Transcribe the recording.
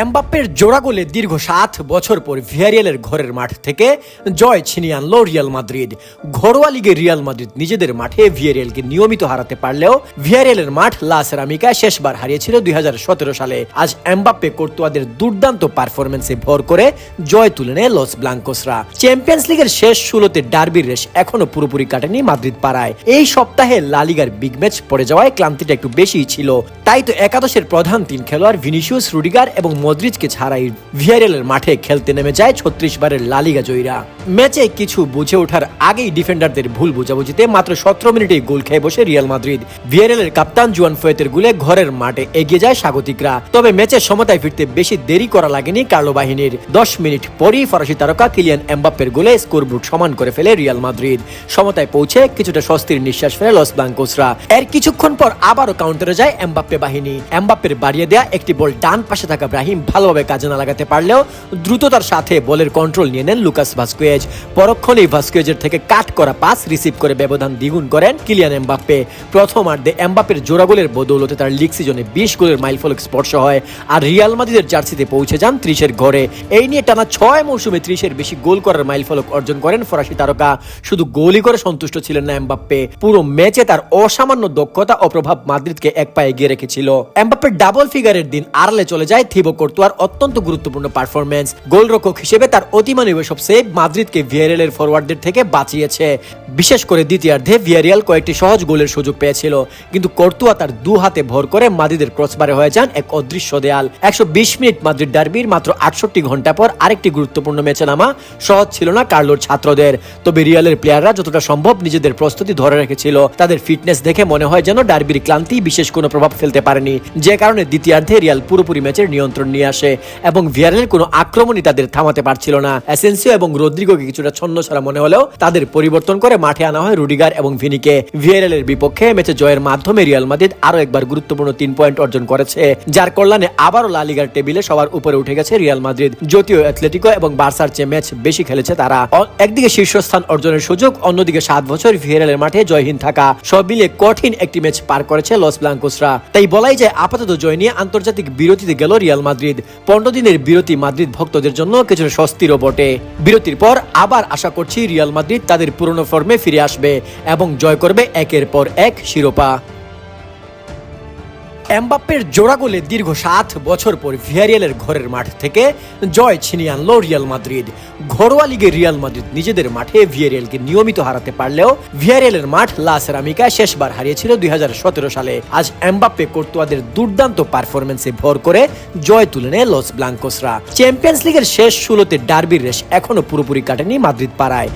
এমবাপ্পের জোড়া গোলে দীর্ঘ সাত বছর পর ভিয়ারিয়ালের ঘরের মাঠ থেকে জয় ছিনিয়ে আনলো রিয়াল মাদ্রিদ। ঘরোয়া লিগে রিয়াল মাদ্রিদ নিজেদের মাঠে ভিয়ারিয়ালকে নিয়মিত হারাতে পারলেও ভিয়ারিয়ালের মাঠ লা সেরামিকা শেষবার হারিয়েছিল দুই সালে। আজ এমবাপ্পে কোর্তুয়াদের দুর্দান্ত পারফরমেন্সে ভর করে জয় তুলে নেয় লস ব্লাঙ্কোসরা। চ্যাম্পিয়ন্স লিগের শেষ ষোলোতে ডার্বির রেশ এখনও পুরোপুরি কাটেনি মাদ্রিদ পাড়ায়। এই সপ্তাহে লা লিগার বিগ ম্যাচ পড়ে যাওয়ায় ক্লান্তিটা একটু বেশি ছিল। তাই তো একাদশের প্রধান তিন খেলোয়াড় ভিনিসিয়াস, রুডিগার এবং মদ্রিজকে ছাড়াই ভিয়ারেলের মাঠে খেলতে নেমে যায় ছত্রিশ বারের লালিগা জয়ীরা। ম্যাচে কিছু বুঝে ওঠার আগেই ডিফেন্ডারদের ভুল বুঝাবুঝিতে মাত্র সতেরো মিনিটে গোল খেয়ে বসে রিয়াল মাদ্রিদ। ভিয়ারেলের কাপ্তান জুয়ান ফয়েতের গুলে ঘরের মাঠে এগিয়ে যায় স্বাগতিকরা। তবে ম্যাচের সমতায় ফিরতে বেশি দেরি করা লাগেনি কার্লো বাহিনীর। দশ মিনিট পরই ফরাসি তারকা কিলিয়ান এমবাপ্পের গোলে স্কোরবোর্ড সমান করে ফেলে রিয়াল মাদ্রিদ। সমতায় পৌঁছে কিছুটা স্বস্তির নিঃশ্বাস ফেলে লস ব্লাঙ্কোসরা। এর কিছুক্ষণ পর আবারও কাউন্টারে যায় এমবাপ্পে বাহিনী। এমবাপ্পের বাড়িয়ে দেয়া একটি বল ডান পাশে থাকা ব্রাহিম ভালোভাবে কাজে না লাগাতে পারলেও দ্রুততার সাথে বলের কন্ট্রোল নিয়ে নেন লুকাস ভাস্কুয়েজ। পরক্ষণেই ভাস্কুয়েজের থেকে কাট করা পাস রিসিভ করে ব্যবধান দ্বিগুণ করেন কিলিয়ান এমবাপ্পে। প্রথমার্ধে এমবাপ্পের জোড়া গোলের বদৌলতে তার লিগ সিজনে বিশ গোলের মাইলফলক স্পর্শ হয় আর রিয়াল মাদ্রিদের জার্সিতে পৌঁছে যান ত্রিশের ঘরে। এই নিয়ে টানা ছয় মৌসুমে ত্রিশের বেশি গোল করার মাইলফলক অর্জন করেন ফরাসি তারকা। শুধু গোলই করে সন্তুষ্ট ছিলেন না এমবাপ্পে। পুরো ম্যাচে তার অসামান্য দক্ষতা ও প্রভাব মাদ্রিদকে এক পায়ে এগিয়ে রেখেছিল। এমবাপ্পের ডাবল ফিগারের দিন আড়ালে চলে যায় থিবো কোর্তুয়ার অত্যন্ত গুরুত্বপূর্ণ পারফরমেন্স গোলরক্ষক হিসেবে তার অতিমানব সব সেভ মাদ্রিদকে ভিয়ারেলের ফরওয়ার্ডদের থেকে বাঁচিয়েছে। বিশেষ করে দ্বিতীয়ার্ধে ভিয়ারিয়াল কয়েকটি সহজ গোলের সুযোগ পেয়েছিল। কিন্তু কর্তুয়া তার দু হাতে ভর করে মাদ্রিদের ক্রসবারে হয়ে যান এক অদৃশ্য দেয়াল। একশো বিশ মিনিট মাদ্রিদ ডার্বির মাত্র আটষট্টি ঘণ্টা পর আরেকটি গুরুত্বপূর্ণ ম্যাচে নামা সহজ ছিল না কার্লোর ছাত্রদের। তবে রিয়ালের প্লেয়াররা যতটা সম্ভব নিজেদের প্রস্তুতি ধরে রেখেছিল। তাদের ফিটনেস দেখে মনে হয় যেন ডার্বির ক্লান্তি বিশেষ কোনো প্রভাব ফেলতে পারেনি। যে কারণে দ্বিতীয়ার্ধে রিয়াল পুরোপুরি ম্যাচের নিয়ন্ত্রণ নিয়ে আসে এবং ভিয়ারেলের কোনো আক্রমণই তাদের থামাতে পারছিল না। এসেন্সিও এবং রদ্রিগোকে কিছুটা ছন্ন ছাড়া মনে হলেও তাদের পরিবর্তন করে মাঠে আনা হয় রুডিগার এবং ভিনিকে। ভিয়ারেলের বিপক্ষে ম্যাচে জয়ের মাধ্যমে রিয়াল মাদ্রিদ আরও একবার গুরুত্বপূর্ণ তিন পয়েন্ট অর্জন করেছে, যার কল্যাণে আবারও লা লিগার টেবিলে সবার উপরে উঠে গেছে রিয়াল মাদ্রিদ। যদিও অ্যাথলেটিকো এবং বার্সার চেয়ে ম্যাচ বেশি খেলেছে তারা। একদিকে শীর্ষস্থান অর্জনের সুযোগ, অন্যদিকে সাত বছর ভিয়ারেলের মাঠে জয়হীন থাকা। সব মিলিয়ে কঠিন একটি ম্যাচ পার করেছে লস ব্লাঙ্কোসরা। তাই বলাই যায়, আপাতত জয় নিয়ে আন্তর্জাতিক বিরতিতে গেল রিয়াল মাদ্রিদ। পনেরো দিনের বিরতি মাদ্রিদ ভক্তদের জন্য কিছু স্বস্তিরও বটে। বিরতির পর আবার আশা করছি রিয়াল মাদ্রিদ তাদের পুরনো ফর্মে ফিরে আসবে এবং জয় করবে একের পর এক শিরোপা। এমবাপ্পের জোড়া গোলে দীর্ঘ সাত বছর পর ভিয়ারিয়ালের ঘরের মাঠ থেকে জয় ছিনিয়ে আনলো রিয়াল মাদ্রিদ। ঘরোয়া লিগে রিয়াল মাদ্রিদ নিজেদের মাঠে ভিয়ারিয়ালকে নিয়মিত হারাতে পারলেও ভিয়ারিয়ালের মাঠ লা সেরামিকা শেষবার হারিয়েছিল দুই হাজার সতেরো সালে। আজ এমবাপ্পে কোর্তুয়াদের দুর্দান্ত পারফরমেন্সে ভর করে জয় তুলে নেয় লস ব্লাঙ্কোসরা। চ্যাম্পিয়ন্স লিগের শেষ ষোলোতে ডার্বির রেশ এখনও পুরোপুরি কাটেনি মাদ্রিদ পাড়ায়।